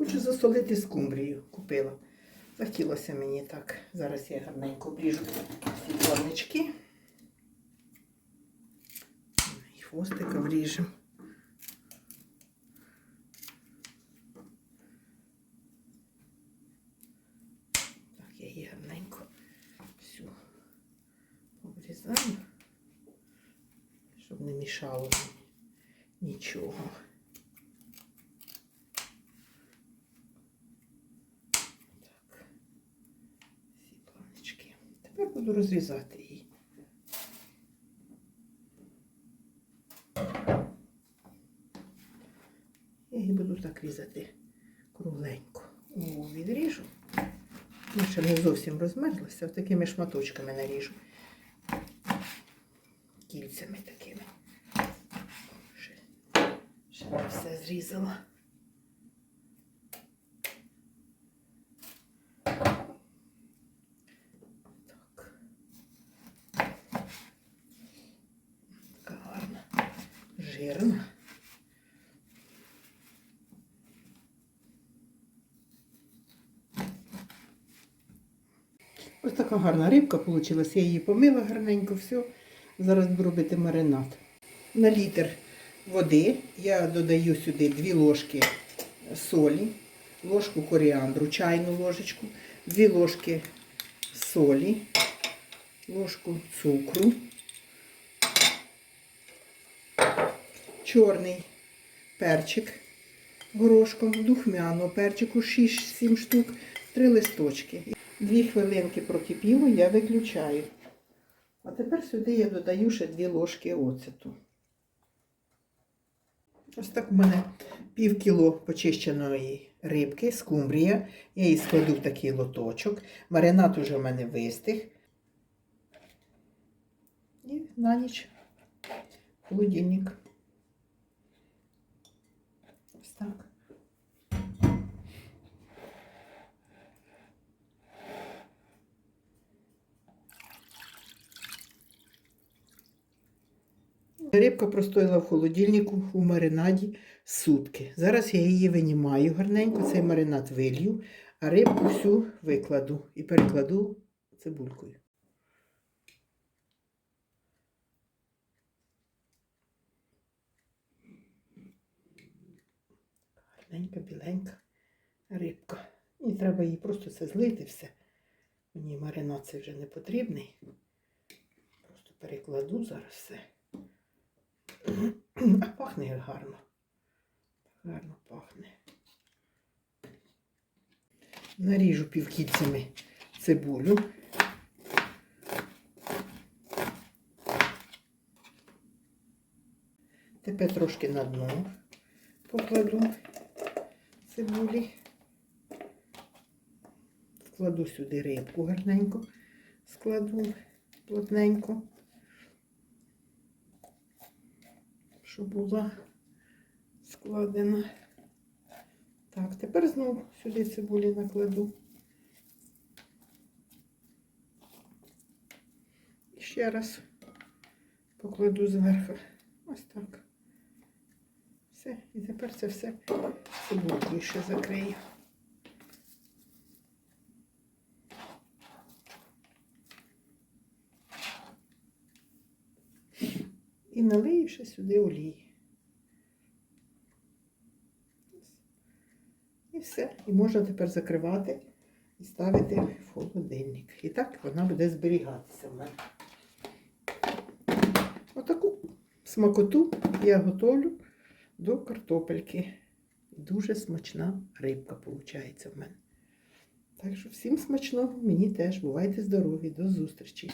Хочу засолити скумбрію. Купила. Захотілося мені так. Зараз я гарненько обріжу ці плавнички. І хвостика вріжемо. Так, я її гарненько всю обрізаю, щоб не мішало нічого. Так, всі Тепер буду розрізати її. Я її буду так різати кругленько. О, відріжу. Ну, ще не зовсім розмерзлася, такими шматочками наріжу. Кільцями такими. Ще, ще не все зрізала. Так. Така гарна, жирна. Ось така гарна рибка вийшла. Я її помила гарненько, все. Зараз буду робити маринад. На літр води я додаю сюди 2 ложки солі, ложку коріандру, чайну ложечку, 2 ложки солі, ложку цукру, чорний перчик горошком, духмяного перчику 6-7 штук, 3 листочки. Дві хвилинки прокипіло, я виключаю. А тепер сюди я додаю ще 2 ложки оцету. Ось так в мене пів кіло почищеної рибки, скумбрія. Я її складу в такий лоточок. Маринад уже в мене вистиг. І на ніч холодильник. Ось так. Рибка простояла в холодильнику у маринаді сутки. Зараз я її винімаю гарненько, цей маринад вилью, а рибку всю викладу і перекладу цибулькою. Гарненька, біленька рибка. І треба її просто це злити все. Мені маринад цей вже не потрібний. Просто перекладу зараз все. А пахне гарно. Гарно пахне. Наріжу півкільцями цибулю. Тепер трошки на дно покладу цибулі. Складу сюди рибку гарненько, складу плотненько. щоб була складена. Так, тепер знову сюди цибулі накладу. І ще раз покладу зверху. Ось так. Все. І тепер це все ще закрию. і налию ще сюди олії. І все. І можна тепер закривати і ставити в холодильник. І так вона буде зберігатися в мене. Отаку смакоту я готовлю до картопельки. Дуже смачна рибка виходить в мене. Так що всім смачного, мені теж. Бувайте здорові, до зустрічі!